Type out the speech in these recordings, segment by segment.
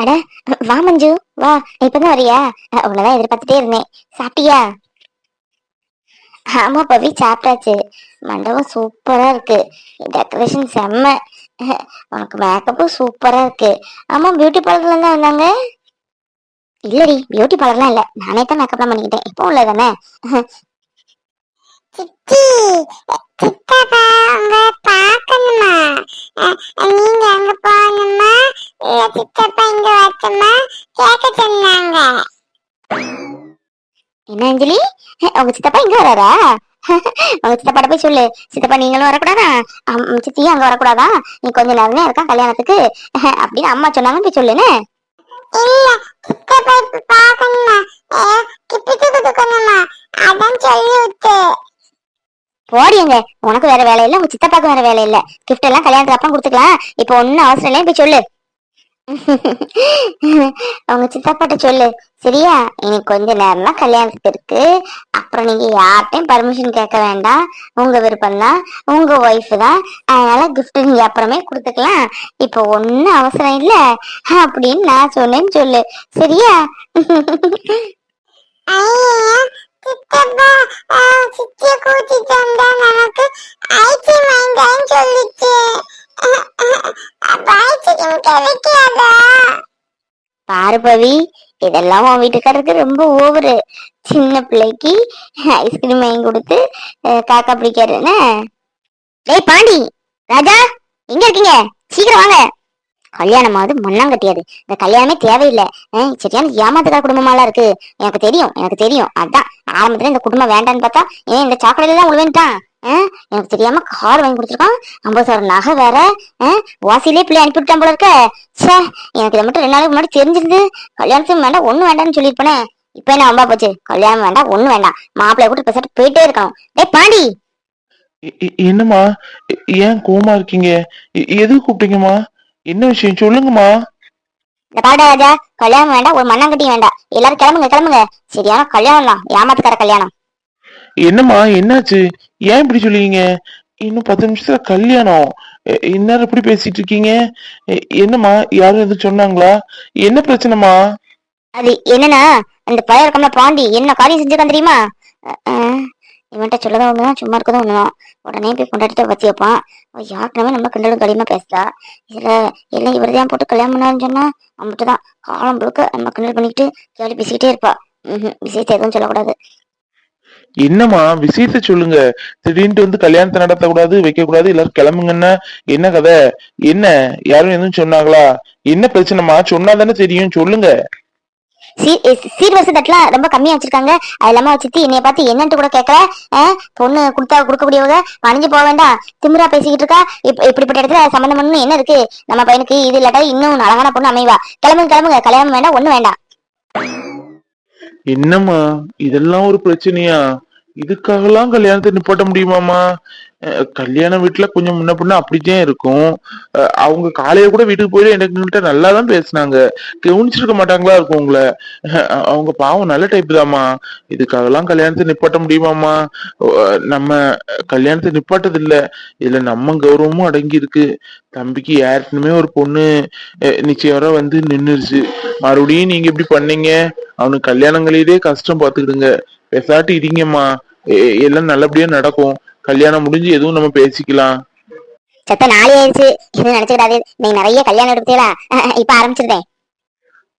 அட வா மஞ்சு வா. இப்பதான் வரியா உன்னதான் எதிர்பார்த்துட்டே இருந்தேன். சாப்பிட்டியா? ஆமா பவி சாப்பிட்டாச்சு. மண்டபம் சூப்பரா இருக்கு. டெக்கரேஷன் செம்ம. உனக்கு மேக்கப்பும் சூப்பரா இருக்கு. ஆமா பியூட்டி பார்லர்ல இருந்தா வந்தாங்க இல்லடி பியூட்டி பார்லர்லாம் இல்ல. நானே தான் மேக்கப்லாம் பண்ணிக்கிட்டேன். இப்போ உள்ளதானே சித்தி சித்தப்பா உங்க பார்க்கணுமா அஹ், நீங்க அங்க போகணுமா? இல்ல சித்தப்பா இங்க வரட்டுமா? கேட்க சொன்னாங்க. என்ன அஞ்சலி? உங்க சித்தப்பா இங்க வராரா? உங்க சித்தப்பாட்ட போய் சொல்லு. சித்தப்பா நீங்களும் வரக்கூடாதா? அம், சித்தியும் அங்க வரக்கூடாதா? நீ கொஞ்ச நேரம் இருக்கான் கல்யாணத்துக்கு? அஹ், அப்படின்னு அம்மா சொன்னாங்க போய் சொல்லுன்னு இல்ல சித்தப்பா இப்ப பார்க்கணுமா அஹ், கிப்பிட்டு கொடுக்கணுமா? அதான் சொல்லி விட்டு. போடியங்க உனக்கு வேற வேலை இல்ல உங்க சித்தப்பாக்கு வேற வேலை இல்ல. கிஃப்ட் எல்லாம் கல்யாணத்துக்கு அப்புறம் கொடுத்துக்கலாம். இப்போ ஒன்னும் அவசரம் இல்லை போய் சொல்லு. உங்க சித்தப்பாட்ட சொல்லு. சரியா? எனக்கு கொஞ்ச நேரம் தான் கல்யாணத்துக்கு இருக்கு. அப்புறம் நீங்க யார்கிட்டயும் பர்மிஷன் கேட்க வேண்டாம். உங்க விருப்பம் தான். உங்க ஒய்ஃப் தான். அதனால கிஃப்ட் நீங்க அப்புறமே கொடுத்துக்கலாம். இப்போ ஒன்னும் அவசரம் இல்ல. அப்படின்னு நான் சொன்னேன்னு சொல்லு. சரியா? சித்தப்பா அஹ், சித்திய கூட்டிட்டு வந்தா நமக்கு ஐஸ்கிரீம் வாங்கிட்டான்னு சொல்லிச்சு. அஹ், கிடைக்காதா? பாரு பவி இதெல்லாம் உன் வீட்டுக்காரருக்கு ரொம்ப ஓவரு. சின்ன பிள்ளைக்கு ஐஸ்கிரீம் வாங்கி கொடுத்து அஹ், காக்கா பிடிக்காருன்னு டேய் பாண்டி ராஜா எங்க இருக்கீங்க? சீக்கிரம் வாங்க. கல்யாணமாவது மண்ணாங்கட்டியாது இந்த கல்யாணமே தேவையில்லை. சரியான ஏமாத்துக்கார குடும்பமாலாம் இருக்கு. எனக்கு தெரியும் எனக்கு தெரியும். அதான் ஆரம்பத்துல இந்த குடும்பம் வேண்டான்னு பார்த்தா ஏன் இந்த சாக்கடையில தான் உழுவேன்ட்டான். எனக்கு தெரியாம கார் வாங்கி கொடுத்துருக்கான். ஐம்பதாயிரம் நகை வேற வாசிலே பிள்ளை அனுப்பிவிட்டான் போல இருக்க. சே எனக்கு இதை மட்டும் ரெண்டு நாளைக்கு முன்னாடி தெரிஞ்சிருந்து கல்யாணத்துக்கு வேண்டாம் ஒண்ணு வேண்டாம்னு சொல்லியிருப்பேனே. இப்ப என்ன அம்பா போச்சு? கல்யாணம் வேண்டாம் ஒண்ணு வேண்டாம். மாப்பிள்ளைய கூட பேசிட்டு போயிட்டே இருக்கணும். டேய் பாண்டி! என்னம்மா? ஏன் கோமா இருக்கீங்க? எது கூப்பிட்டீங்கம்மா? என்ன விஷயம்? சொல்லுங்கம்மா. இந்த பாடா ராஜா கல்யாணம் வேண்டாம் ஒரு மண்ணாங்கட்டியும் வேண்டாம். எல்லாரும் கிளம்புங்க கிளம்புங்க. சரியான கல்யாணம் தான் ஏமாத்துக்கார கல்யாணம். என்னம்மா என்னாச்சு? ஏன் இப்படி சொல்லுவீங்க? இன்னும் பத்து நிமிஷத்துல கல்யாணம். எ- இந்நேரம் இப்படி பேசிட்டு இருக்கீங்க எ- என்னம்மா யாரும் எதுவும் சொன்னாங்களா? என்ன பிரச்சனைமா அது என்னன்னா இந்த பழைய இருக்கம்ல பாண்டி என்ன காரியம் செஞ்சிருக்கான் தெரியுமா? அஹ், அஹ், இவன்கிட்ட சொல்லதான் ஒண்ணுதான் சும்மா இருக்கதும் ஒன்றுதான் உடனே போய் கொண்டாடிட்டு பற்றி வைப்பான். அவள் யாருக்குமே நம்ம கிண்டலும் களியமா பேசுதா இதில் எல்லாம் இவர்தான் போட்டு கல்யாணம் பண்ணாருன்னு சொன்னா அவன்கிட்ட தான். காலம் முழுக்க நம்ம கிண்டல் பண்ணிக்கிட்டு கேள்வி பேசிக்கிட்டே இருப்பா. ம் விஷயத்தை எதுவும் சொல்லக்கூடாது. என்னம்மா விஷயத்த சொல்லுங்க. திடீர்னு வந்து கல்யாணத்தை நடத்த கூடாது வைக்க கூடாது எல்லாரும் கிளம்புங்கன்னா என்ன கதை? என்ன? யாரும் எதுவும் சொன்னாங்களா? என்ன பிரச்சனைமா சொன்னா தானே தெரியும். சொல்லுங்க. சீர்வரிசை தட்டுலாம் ரொம்ப கம்மியா வச்சிருக்காங்க. அது இல்லாம சித்தி என்னைய பார்த்து என்னன்ட்டு கூட கேட்கல பொண்ணு கொடுத்தா கொடுக்கக்கூடியவங்க பணிஞ்சு போக வேண்டாம். திமிரா பேசிக்கிட்டு இருக்கா. இப்ப இப்படிப்பட்ட இடத்துல சம்மந்தம் என்ன இருக்கு? நம்ம பையனுக்கு இது இல்லாட்டா இன்னும் அழகான பொண்ணு அமைவா. கிளம்புங்க கிளம்புங்க. கல்யாணம் வேண்டாம் ஒண்ணு வேண்டாம். என்னம்மா? இதெல்லாம் ஒரு பிரச்சனையா? இதுக்காகலாம் கல்யாணத்தை நிப்பாட்ட முடியுமாமா கல்யாண வீட்டுல கொஞ்சம் முன்ன பின்ன அப்படித்தான் இருக்கும். அஹ் அவங்க காலையில கூட வீட்டுக்கு போயிட்டு எனக்கு நல்லா தான் பேசினாங்க. கவனிச்சிருக்க மாட்டாங்களா இருக்கும் உங்களை? அஹ் அவங்க பாவம் நல்ல டைப் தாம்மா. இதுக்காகலாம் கல்யாணத்தை நிப்பாட்ட முடியுமாமா அஹ் நம்ம கல்யாணத்தை நிப்பாட்டது இல்ல இதுல நம்ம கௌரவமும் அடங்கி இருக்கு தம்பிக்கு யாருக்குமே ஒரு பொண்ணு அஹ் நிச்சயம் வந்து நின்னுருச்சு. மறுபடியும் நீங்க இப்படி பண்ணீங்க. அவனுக்கு கல்யாணங்களிலே கஷ்டம் பாத்துக்கிடுங்க. பெசாட்டி இருங்கம்மா. எல்லாம் நல்லபடியா நடக்கும். கல்யாணம் முடிஞ்சு எதுவும் நம்ம பேசிக்கலாம். செத்த நாளே ஆயிடுச்சு. எதுவும் நினைச்சுக்கிடாது. நீங்க நிறைய கல்யாணம் எடுத்தீங்களா இப்ப ஆரம்பிச்சிருந்தேன்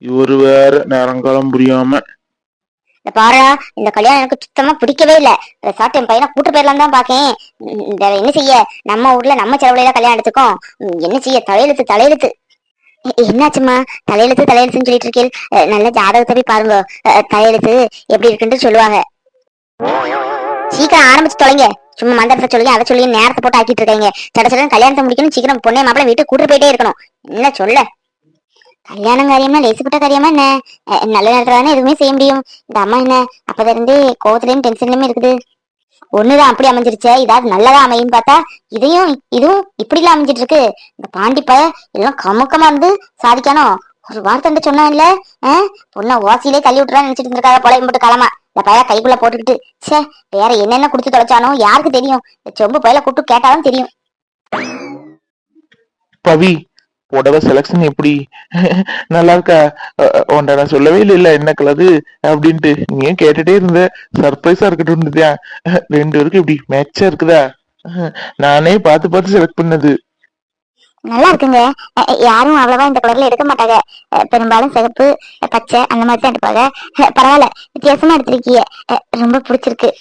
இவரு வேற நேரங்காலம் புரியாம. இந்த பாரு இந்த கல்யாணம் எனக்கு சுத்தமா பிடிக்கவே இல்ல. சாட்டு என் பையனை கூட்டு போயிடலாம் தான் பாக்கேன் இந்த என்ன செய்ய? நம்ம ஊர்ல நம்ம செலவுல கல்யாணம் எடுத்துக்கோம். என்ன செய்ய? தலையெழுத்து தலையெழுத்து. எ- என்னாச்சும்மா? தலையெழுத்து தலையெழுத்துன்னு சொல்லிட்டு இருக்கீள். நல்ல ஜாதகத்தை போய் பாருங்க. தலையெழுத்து எப்படி இருக்குன்னு சொல்லுவாங்க. சீக்கிரம் ஆரம்பிச்சு தொலைங்க. சும்மா மந்திரத்தை சொல்லி அதை சொல்லி நேரத்தை போட்டு ஆக்கிட்டு இருக்காங்க சட சடன்னு கல்யாணத்தை முடிக்கணும் சீக்கிரம் பொண்ணே மாப்பிள்ளை வீட்டுக்கு கூட்டு போயிட்டே இருக்கணும். என்ன சொல்ல? கல்யாணம் காரியம்னா லேசுப்பட்ட காரியமா என்ன? நல்ல நேரத்துல தானே எதுவுமே செய்ய முடியும். இந்த அம்மா என்ன அப்பதான் இருந்தே கோவத்துலயும் டென்ஷன்லயுமே இருக்குது. ஒண்ணுதான் அப்படி அமைஞ்சிருச்சே இதாவது நல்லதா அமையும் பார்த்தா இதையும் இதுவும் இப்படி எல்லாம் அமைஞ்சிட்டு இருக்கு இந்த பாண்டிப்பா எல்லாம் கமுக்கமா இருந்து சாதிக்கணும் ஒரு வார்த்தை சொன்னா இல்ல ஆஹ் பொண்ணை ஓசியிலே தள்ளி விட்டுறான்னு நினைச்சிட்டு இருந்திருக்காங்க போல போட்டு களமா இந்த பையன் கைக்குள்ள போட்டுக்கிட்டு சே வேற என்னென்ன குடிச்சு தொலைச்சானோ யாருக்கு தெரியும்? இந்த சொம்பு பையில கூப்பிட்டு கேட்டாலும் தெரியும். பவி புடவை செலக்ஷன் எப்படி? நல்லா இருக்கா? உன்ட நான் சொல்லவே இல்லை என்ன கலது அப்படின்ட்டு. நீ கேட்டுட்டே இருந்த? சர்ப்ரைஸா இருக்கட்டும் ரெண்டு பேருக்கும் இப்படி மேட்சா இருக்குதா? நானே பார்த்து பார்த்து செலக்ட் பண்ணது. நல்லா இருக்குங்க யாரும் அவ்வளவா இந்த கலர்ல எடுக்க மாட்டாங்க. பெரும்பாலும் சிகப்பு பச்சை அந்த மாதிரி தான் எடுப்பாங்க. பரவாயில்ல. வித்தியாசமா எடுத்திருக்கீங்க. ரொம்ப பிடிச்சிருக்கு.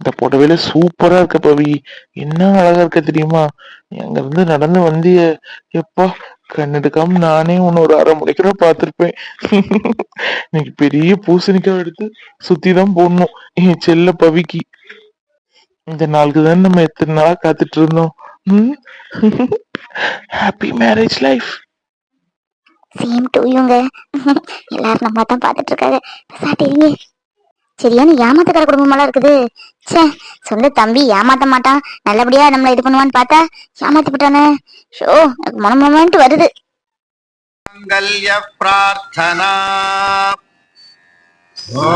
இந்த புடவையில சூப்பரா இருக்க பவி. என்ன அழகா இருக்க தெரியுமா? அங்க இருந்து நடந்து வந்திய எப்பா கண்ணெடுக்காம நானே உன்னை ஒரு அரை மணிக்கு பார்த்திருப்பேன். இன்னைக்கு பெரிய பூசணிக்காய் எடுத்து சுத்தி தான் போடணும். என் செல்ல பவிக்கு. இந்த நாளுக்கு தான் நம்ம எத்தனை நாளா காத்துட்டு இருந்தோம். Happy marriage life same to யூங்க எல்லாரும் நம்ம தான் பார்த்துட்டு இருக்காங்க சாட்டிங்க சரியான ஏமாத்துக்கார குடும்பமெல்லாம் இருக்குது? சே சொல்லு தம்பி ஏமாத்த மாட்டான். நல்லபடியா நம்மளை இது பண்ணுவான்னு பார்த்தா ஏமாத்தி விட்டானே. ஷோ எனக்கு வருது. மங்கல்ய பிரார்த்தனா. ஓ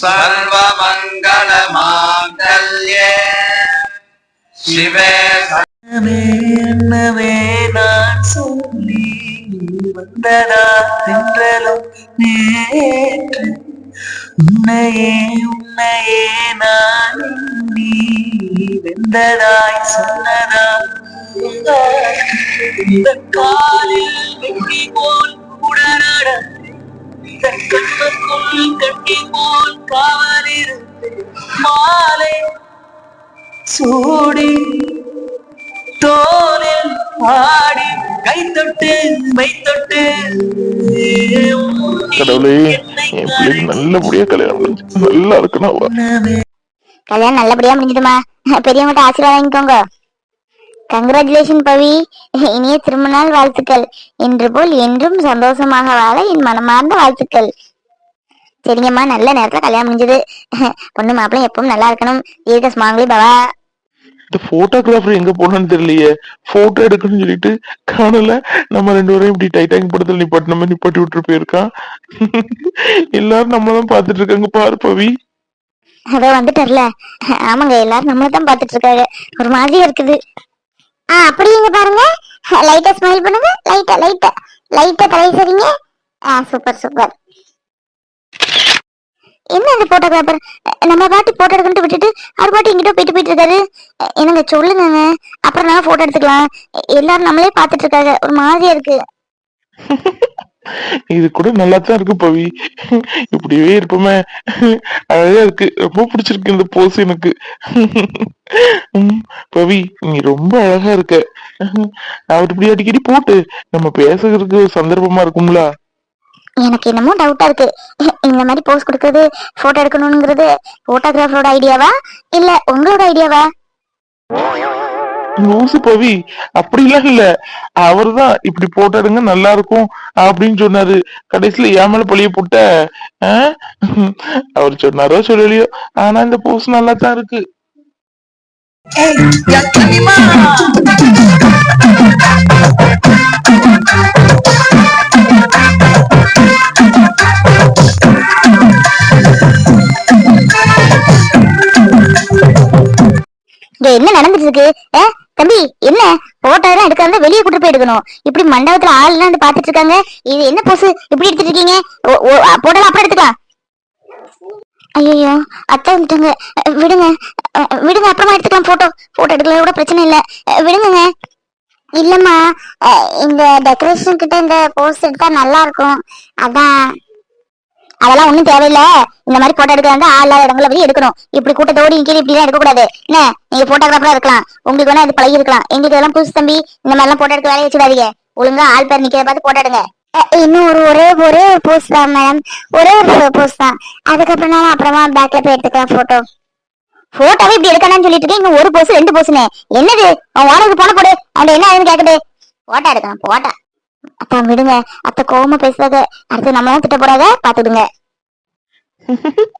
சர்வமங்கலமாங்கல்யே. சிவே என்னவே நான் சொல்லி வந்ததா என்றலும் நேற்று. உன்னையே உன்னையே நான் நீ வெந்ததாய் சொன்னதா? காலில் வெட்டி போல் உடனடா இந்த கண்ணுக்குள் கட்டி போல் காவலிருந்து மாலை சூடி தோலில் ஆடி கை தொட்டு மை தொட்டு கடவுளே என் பிள்ளைக்கு நல்லபடியா கல்யாணம் நல்லா இருக்கணும். கல்யாணம் நல்லபடியா முடிஞ்சுதுமா பெரியவங்கள்ட்ட ஆசீர்வாதம் வாங்கிக்கோங்க. கங்க்ராச்சுலேஷன் பவி இனிய திரும்ப நாள் வாழ்த்துக்கள். இன்று போல் என்றும் சந்தோஷமாக வாழ என் மனமார்ந்த வாழ்த்துக்கள். சரிங்கம்மா நல்ல நேரத்துல கல்யாணம் முடிஞ்சது. பொண்ணு மாப்பிள்ளை எப்பவும் நல்லா இருக்கணும். இருக்க ஸ்மாங்களி பவா? இந்த போட்டோகிராஃபர் எங்க போனான்னு தெரியலையே. போட்டோ எடுக்கணும்னு சொல்லிட்டு காணல. நம்ம ரெண்டு பேரும் இப்படி டைட்டாங் படத்துல நிப்பாட்டி நம்ம நிப்பாட்டி விட்டு போயிருக்கான் எல்லாரும் நம்மளதான் பாத்துட்டு இருக்காங்க. பாரு பவி. அதோ வந்துட்டார்ல. ஆமாங்க எல்லாரும் நம்மள தான் பாத்துட்டு இருக்காங்க. ஒரு மாதிரியா இருக்குது. ஆ அப்படிங்க பாருங்க. லைட்டா ஸ்மைல் பண்ணுங்க. லைட்டா லைட்டா லைட்டா தலை சரிங்க. ஆ சூப்பர் சூப்பர் என்ன அந்த போட்டோகிராஃபர் நம்ம பாட்டி போட்டோ எடுக்கணும்னு விட்டுட்டு அவர் பாட்டி எங்கிட்ட போயிட்டு போயிட்டு இருக்காரு. என்னங்க சொல்லுங்க அப்புறம் நல்லா போட்டோ எடுத்துக்கலாம். எல்லாரும் நம்மளே பாத்துட்டு இருக்காங்க. ஒரு மாதிரியா இருக்கு. இது கூட நல்லா தான் இருக்கு பவி. இப்படியே இருப்போமே. அழகா இருக்கு. ரொம்ப பிடிச்சிருக்கு இந்த போஸ் எனக்கு. பவி நீ ரொம்ப அழகா இருக்க. அவர் இப்படி அடிக்கடி போட்டு நம்ம பேசுறதுக்கு சந்தர்ப்பமா இருக்கும்ல? எனக்கு என்னமோ டவுட்டா இருக்கு. இந்த மாதிரி போஸ் கொடுக்கறது போட்டோ எடுக்கணும்ங்கிறது போட்டோகிராஃபரோட ஐடியாவா இல்ல உங்களோட ஐடியாவா லூசு பவி. அப்படிலாம் இல்ல. அவர்தான் இப்படி போட்டோ நல்லா இருக்கும் அப்படின்னு சொன்னாரு. கடைசியில ஏன் மேல பழிய போட்ட அவர் சொன்னாரோ சொல்லலையோ. ஆனா இந்த போஸ் நல்லா தான் இருக்கு என்ன நடந்துட்டு இருக்கு? தம்பி என்ன? போட்டோ எல்லாம் எடுக்காம வெளியே கூட்டு போய் எடுக்கணும் இப்படி மண்டபத்துல ஆள் எல்லாம் வந்து பாத்துட்டு இருக்காங்க. இது என்ன பொசு இப்படி எடுத்துட்டு இருக்கீங்க? போட்டோ அப்புறம் எடுத்துக்கலாம். ஐயோ அத்தை வந்துட்டாங்க. விடுங்க. விடுங்க அப்புறமா எடுத்துக்கலாம் போட்டோ போட்டோ எடுக்கலாம் கூட பிரச்சனை இல்ல. விடுங்க இல்லம்மா இந்த டெக்கரேஷன் கிட்ட இந்த போஸ் எடுத்தா நல்லா இருக்கும். அதான். அதெல்லாம் ஒண்ணும் தேவையில்ல. இந்த மாதிரி போட்டோ எடுக்க வந்து ஆள் இல்லாத இடங்களை போய் எடுக்கணும். இப்படி கூட்டத்தோடு கீழே இப்படி எல்லாம் எடுக்க கூடாது என்ன? நீங்க போட்டோகிராஃபரா இருக்கலாம். உங்களுக்கு வேணா இது பழகி இருக்கலாம் எங்களுக்கு இதெல்லாம் புதுசு தம்பி இந்த மாதிரி எல்லாம் போட்டோ எடுக்க வேலையை வச்சுக்காதீங்க ஒழுங்கா ஆள் பேர் நிக்கிறத பார்த்து போட்டோ எடுங்க. இன்னும் ஒரு ஒரே ஒரே ஒரு போஸ்ட் தான் மேடம் ஒரே ஒரு போஸ்ட் தான். அதுக்கப்புறம் அப்புறமா பேக்ல போய் எடுத்துக்கலாம் போட்டோ போட்டோவே இப்படி எடுக்கணும்னு சொல்லிட்டு இருக்கேன். இங்க ஒரு போஸ் ரெண்டு போஸ்னே என்னது? அவன் ஓனருக்கு போன போடு அவன் என்ன ஆகுதுன்னு கேக்குது. போட்டோ எடுக்கலாம் போட்டோ அத்தா விடுங்க. அத்தை கோவமா பேசுறாங்க அடுத்து நம்ம தான் திட்ட போறாங்க பாத்துடுங்க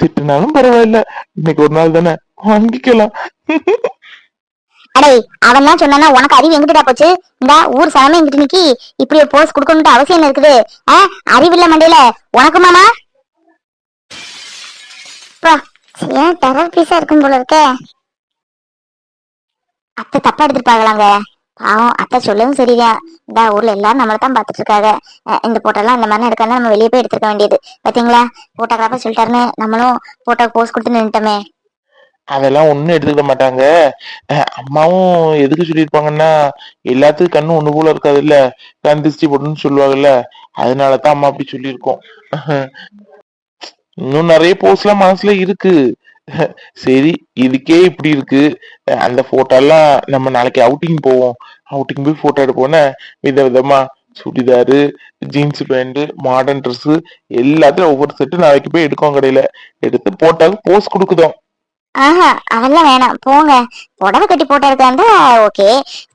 திட்டுனாலும் பரவாயில்ல. இன்னைக்கு ஒரு நாள் தானே? வாங்கிக்கலாம். அடே அவன் தான் சொன்னா உனக்கு அறிவு எங்கிட்டடா போச்சு? இந்த ஊர் சாமி எங்கிட்ட நிக்கி. இப்படி ஒரு போஸ் கொடுக்கணும்னு அவசியம் இருக்குது? ஆ அறிவில்ல மண்டையில. உனக்கு மாமா? ஏன் டெரர் பீஸா இருக்கும் போல இருக்கே. அத்தை தப்பா எடுத்துருப்பாங்களாங்க பாவம் அத்தை சொல்லவும் சரிதான் இந்த ஊர்ல எல்லாரும் நம்மள தான் பாத்துட்டு இருக்காங்க. இந்த போட்டோலாம் அந்த இந்த மாதிரி எடுக்காம நம்ம வெளியே போய் எடுத்துக்க வேண்டியது. பாத்தீங்களா? போட்டோகிராஃபர் சொல்லிட்டாருன்னு நம்மளும் போட்டோ போஸ்ட் கொடுத்து நின்றுட்டோமே அதெல்லாம் ஒண்ணும் எடுத்துக்கிட மாட்டாங்க. அம்மாவும் எதுக்கு சொல்லியிருப்பாங்கன்னா எல்லாத்துக்கும் கண்ணு ஒண்ணு போல இருக்காது இல்ல கண் திருஷ்டி போட்டுன்னு சொல்லுவாங்கல்ல. அதனாலதான் அம்மா அப்படி சொல்லியிருக்கோம். இன்னும் நிறைய போஸ்ட் எல்லாம் மனசுல இருக்கு. சரி இதுக்கே இப்படி இருக்கு. அந்த போட்டோ எல்லாம் நம்ம நாளைக்கு அவுட்டிங் போவோம். அவுட்டிங் போய் போட்டோ எடுப்போம்னா வித விதமா churidar jeans pant modern dress எல்லாத்தையும் ஒவ்வொரு செட்டு நாளைக்கு போய் எடுக்கோம் கடையில. எடுத்து போட்டாலும் போஸ்ட் கொடுக்குதோம். ஆஹா அதெல்லாம் வேணாம். போங்க. புடவை கட்டி போட்டு இருக்காந்தா ஓகே.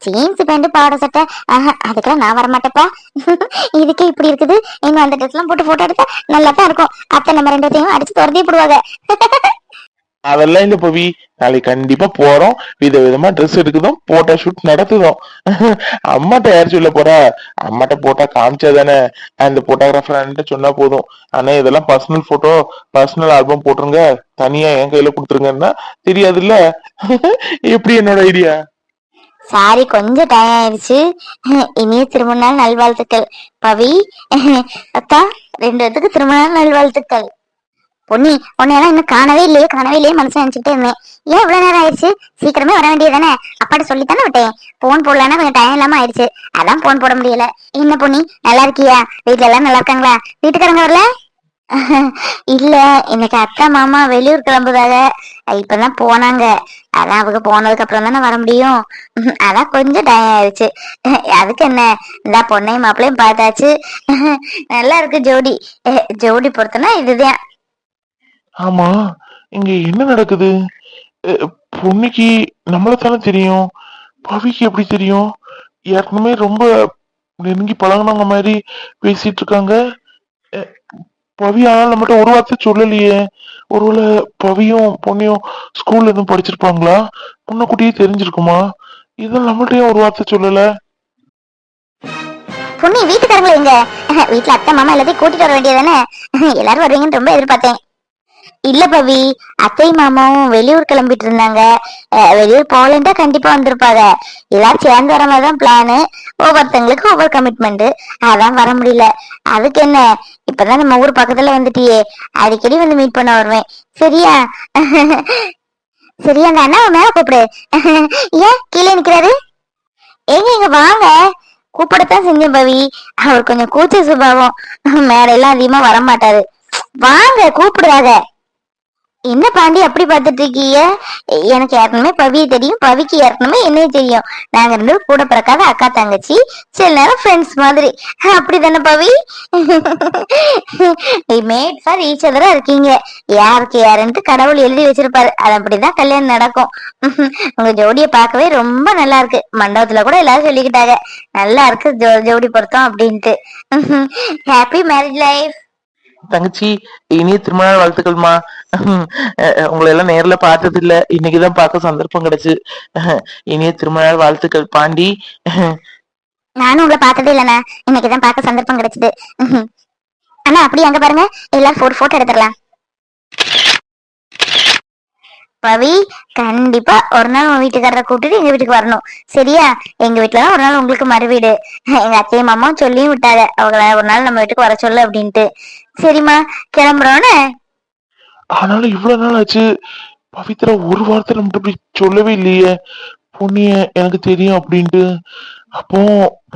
ஜீன்ஸ் பேண்ட் பாவாடை சட்டை ஆஹா அதுக்கெல்லாம் நான் வரமாட்டேப்பா இதுக்கே இப்படி இருக்குது. இன்னும் அந்த ட்ரெஸ் எல்லாம் போட்டு போட்டோ எடுத்தா நல்லா தான் இருக்கும். அத்தை நம்ம ரெண்டு அடிச்சு திறந்தே போடுவாங்க. அதெல்லாம் இல்ல பவி. நாளைக்கு கண்டிப்பா போறோம். வித விதமா ட்ரெஸ் எடுக்குதோம் போட்டோ ஷூட் நடத்துதோம் அம்மாட்ட யார் சொல்ல போறா? அம்மாட்ட போட்டா காமிச்சா தானே அந்த போட்டோகிராஃபர் சொன்னா போதும். ஆனா இதெல்லாம் பர்சனல் போட்டோ பர்சனல் ஆல்பம் போட்டுருங்க. தனியா என் கையில கொடுத்துருங்கன்னா தெரியாதுல்ல? எப்படி என்னோட ஐடியா சாரி கொஞ்சம் டைம் ஆயிடுச்சு. இனிய திருமண நாள் நல்வாழ்த்துக்கள். பவி அக்கா ரெண்டு இடத்துக்கு திருமண நாள் நல்வாழ்த்துக்கள். பொன்னி உன்னையெல்லாம் இன்னும் காணவே இல்லையே காணவே இல்லையே மனசு நினைச்சுக்கிட்டே இருந்தேன். ஏன் இவ்வளவு நேரம் ஆயிடுச்சு? சீக்கிரமே வர வேண்டியதானே அப்பாட்ட சொல்லித்தானே விட்டேன். போன் போடலான்னா கொஞ்சம் டைம் இல்லாம ஆயிடுச்சு. அதான் போன் போட முடியல. என்ன பொன்னி நல்லா இருக்கியா? வீட்ல எல்லாம் நல்லா இருக்காங்களா? வீட்டுக்காரங்க வரல? இல்ல இன்னைக்கு அத்தை மாமா வெளியூர் கிளம்புதாக இப்பதான் போனாங்க. அதான் அவங்க போனதுக்கு அப்புறம் தானே வர முடியும். உம், அதான் கொஞ்சம் டயம் ஆயிடுச்சு. அதுக்கு என்ன? இந்த பொண்ணையும் மாப்பிளையும் பார்த்தாச்சு. நல்லா இருக்கு ஜோடி. ஜோடி பொறுத்தனா இதுதான். ஆமா இங்க என்ன நடக்குது? பொண்ணுக்கு பொன்னிக்கு தெரியும். பவிக்கு எப்படி தெரியும்? ஏற்கனவே ரொம்ப நெருங்கி பழகினவங்க மாதிரி பேசிட்டு இருக்காங்க. பவி ஆனால் நம்மகிட்ட ஒரு வார்த்தை சொல்லலையே. ஒருவேளை பவியும் பொண்ணையும் ஸ்கூல்ல எதுவும் படிச்சிருப்பாங்களா? முன்னக்கூட்டியே தெரிஞ்சிருக்குமா? இதெல்லாம் நம்மள்ட்ட ஒரு வார்த்தை சொல்லல? பொண்ணு வீட்டுக்காரங்கள எங்க? வீட்டுல அத்தை மாமா எல்லாத்தையும் கூட்டிட்டு வர வேண்டியதானே எல்லாரும் வருவீங்கன்னு ரொம்ப எதிர்பார்த்தேன். இல்ல பவி. அத்தை மாமாவும் வெளியூர் கிளம்பிட்டு இருந்தாங்க. வெளியூர் போலண்டா கண்டிப்பா வந்திருப்பாங்க. எல்லாரும் சேர்ந்து வர மாதிரி தான் பிளானு ஒவ்வொருத்தங்களுக்கு ஒவ்வொரு கமிட்மெண்ட் அதான் வர முடியல. அதுக்கு என்ன? இப்பதான் நம்ம ஊர் பக்கத்துல வந்துட்டியே. அடிக்கடி வந்து மீட் பண்ண வருவேன். சரியா? சரியா அந்த அண்ணா மேல கூப்பிடு. ஏன் கீழே நிக்கிறாரு? ஏங்க இங்க வாங்க. கூப்பிடத்தான் செஞ்சேன் பவி. அவர் கொஞ்சம் கூச்ச சுபாவம். மேடையெல்லாம் அதிகமா வரமாட்டாரு. வாங்க கூப்பிடுறாங்க. என்ன பாண்டி அப்படி பார்த்துட்டு இருக்கீங்க எனக்கு ஏற்கனவே பவியை தெரியும் பவிக்கு ஏற்கனவே என்னைய தெரியும். நாங்க ரெண்டு கூட பிறக்காத அக்கா தங்கச்சி. சில நேரம் ஃப்ரெண்ட்ஸ் மாதிரி. அப்படிதானே பவி? மேட் ஃபார் ஈச் அதரா இருக்கீங்க. யாருக்கு யாருன்ட்டு கடவுள் எழுதி வச்சிருப்பாரு. அது அப்படிதான் கல்யாணம் நடக்கும். உங்க ஜோடியை பார்க்கவே ரொம்ப நல்லா இருக்கு. மண்டபத்துல கூட எல்லாரும் சொல்லிக்கிட்டாங்க. நல்லா இருக்கு ஜோ- ஜோடி பொருத்தம் அப்படின்ட்டு. ஹாப்பி மேரேஜ் லைஃப் தங்கச்சி இனிய திருமண வாழ்த்துக்கள்மா. உங்களை எல்லாம் நேர்ல பார்த்தது இல்ல இன்னைக்குதான் பார்க்க சந்தர்ப்பம் கிடைச்சு. இனிய திருமண வாழ்த்துக்கள். பாண்டி. நானும் உங்களை பார்த்ததே இல்லண்ணா இன்னைக்குதான் பார்க்க சந்தர்ப்பம் கிடைச்சது. அண்ணா அப்படி அங்க பாருங்க. எல்லாரும் ஒரு போட்டோ எடுத்துடலாம். பவி கண்டிப்பா ஒரு நாள் உன் வீட்டுக்காரரை கூட்டிட்டு எங்க வீட்டுக்கு வரணும். சரியா? எங்க வீட்டுல ஒரு நாள் உங்களுக்கு மறு வீடு. எங்க அத்தையும் மாமாவும் சொல்லியும் விட்டாங்க. அவங்கள ஒரு நாள் நம்ம வீட்டுக்கு வர சொல்லு அப்படின்ட்டு. சரிம்மா கிளம்புறோன்னு? ஆனாலும் இவ்வளவு நாள் ஆச்சு. பவித்ரா ஒரு வார்த்தை நம்மகிட்ட இப்படி சொல்லவே இல்லையே. பொன்னிய எனக்கு தெரியும் அப்படின்ட்டு. அப்போ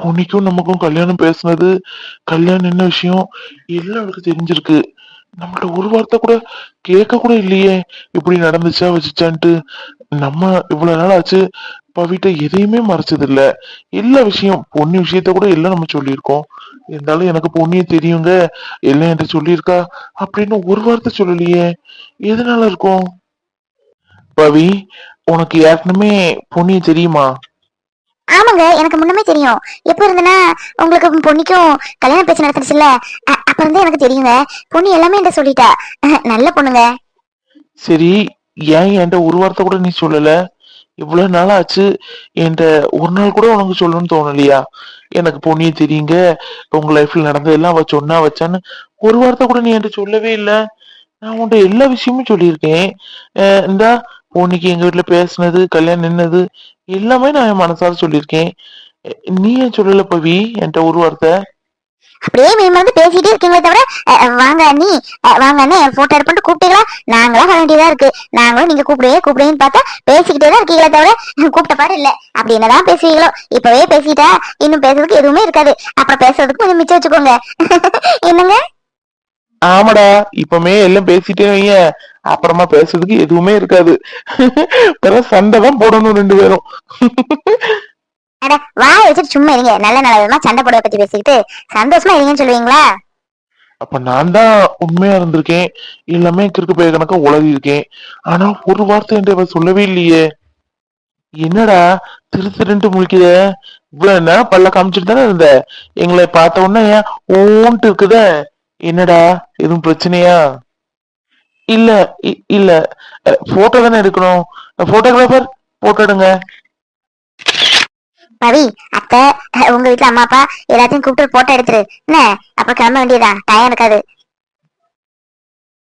பொன்னிக்கும் நமக்கும் கல்யாணம் பேசுனது. கல்யாணம் என்ன விஷயம்? எல்லாம் அவளுக்கு தெரிஞ்சிருக்கு. நம்மள்ட்ட ஒரு வார்த்தை கூட கேட்க கூட இல்லையே. இப்படி நடந்துச்சா வச்சுச்சான்ட்டு. நம்ம இவ்வளவு நாள் ஆச்சு. பவிட்ட எதையுமே மறைச்சது இல்ல எல்லா விஷயம் பொண்ணு விஷயத்த கூட எல்லாம் நம்ம சொல்லியிருக்கோம். இருந்தாலும் எனக்கு பொன்னிய தெரியுங்க. எல்லாம் என்கிட்ட சொல்லியிருக்கா? அப்படின்னு ஒரு வார்த்தை சொல்லலையே. எதனால இருக்கும்? பவி உனக்கு ஏற்கனவே பொன்னிய தெரியுமா? ஆமாங்க எனக்கு முன்னமே தெரியும். எப்ப இருந்துன்னா உங்களுக்கு பொண்ணுக்கும் கல்யாண பேச்சு நடந்துச்சுல்ல? அ- அப்ப இருந்தே எனக்கு தெரியுங்க. பொண்ணு எல்லாமே என்கிட்ட சொல்லிட்டா. நல்ல பொண்ணுங்க. சரி ஏன் என்கிட்ட ஒரு வார்த்தை கூட நீ சொல்லல? இவ்வளவு நாள் ஆச்சு என்கிட்ட ஒரு நாள் கூட உனக்கு சொல்லணும்னு தோணலையா? எனக்கு பொண்ணிய தெரியுங்க. உங்க லைஃப்ல நடந்ததெல்லாம் அவ சொன்னா வச்சான்னு ஒரு வார்த்தை கூட நீ என்கிட்ட சொல்லவே இல்லை. நான் உன்கிட்ட எல்லா விஷயமும் சொல்லியிருக்கேன். இந்தா பொண்ணுக்கு எங்க வீட்டுல பேசுனது கல்யாணம் நின்னது எல்லாமே நான் என் மனசார சொல்லியிருக்கேன். நீ ஏன் சொல்லல பவி? என்கிட்ட ஒரு வார்த்தை. அப்படியே மீன் வந்து பேசிட்டே இருக்கீங்களே தவிர அஹ், வாங்க நீ அஹ், வாங்க அண்ணே போட்டோ எடுப்பிட்டு கூப்பிட்டீங்களா? நாங்களா வர வேண்டியதா இருக்கு. நாங்களும் நீங்க கூப்பிடுவே கூப்பிடுவேன்னு பார்த்தா பேசிக்கிட்டே தான் இருக்கீங்களே தவிர கூப்பிட்ட பாடு இல்ல. அப்படி என்னதான் பேசுவீங்களோ? இப்பவே பேசிட்டா இன்னும் பேசுறதுக்கு எதுவுமே இருக்காது. அப்புறம் பேசுறதுக்கு கொஞ்சம் மிச்சம் வச்சுக்கோங்க. என்னங்க? ஆமாடா இப்பமே எல்லாம் பேசிட்டே வைங்க. அப்புறமா பேசுறதுக்கு எதுவுமே இருக்காது. பிறகு சண்டை தான் போடணும் ரெண்டு பேரும். அட வாய வச்சுட்டு சும்மா இருங்க. நல்ல நல்ல விதமா சண்டை போட பத்தி பேசிக்கிட்டு சந்தோஷமா இருங்கன்னு சொல்லுவீங்களா? அப்ப நான் தான் உண்மையா இருந்திருக்கேன். எல்லாமே கிறுக்கு போய் கணக்கா உளறி இருக்கேன். ஆனா ஒரு வார்த்தை என்கிட்ட இவ சொல்லவே இல்லையே. என்னடா திரு திருன்ட்டு முழிக்குத இவ்வளவு பல்ல காமிச்சிட்டு தானே இருந்த? எங்களை பார்த்த உடனே ஏன் ஓன்ட்டு இருக்குத. என்னடா? எதுவும் பிரச்சனையா? இல்ல இ- இல்ல. போட்டோ தானே எடுக்கணும். போட்டோகிராஃபர் போட்டோ எடுங்க. பவி அத்தை உங்க வீட்டுல அம்மா அப்பா எல்லாத்தையும் கூப்பிட்டு போட்டோ எடுத்துரு. என்ன? அப்ப கிளம்ப வேண்டியதா டயம் இருக்காது.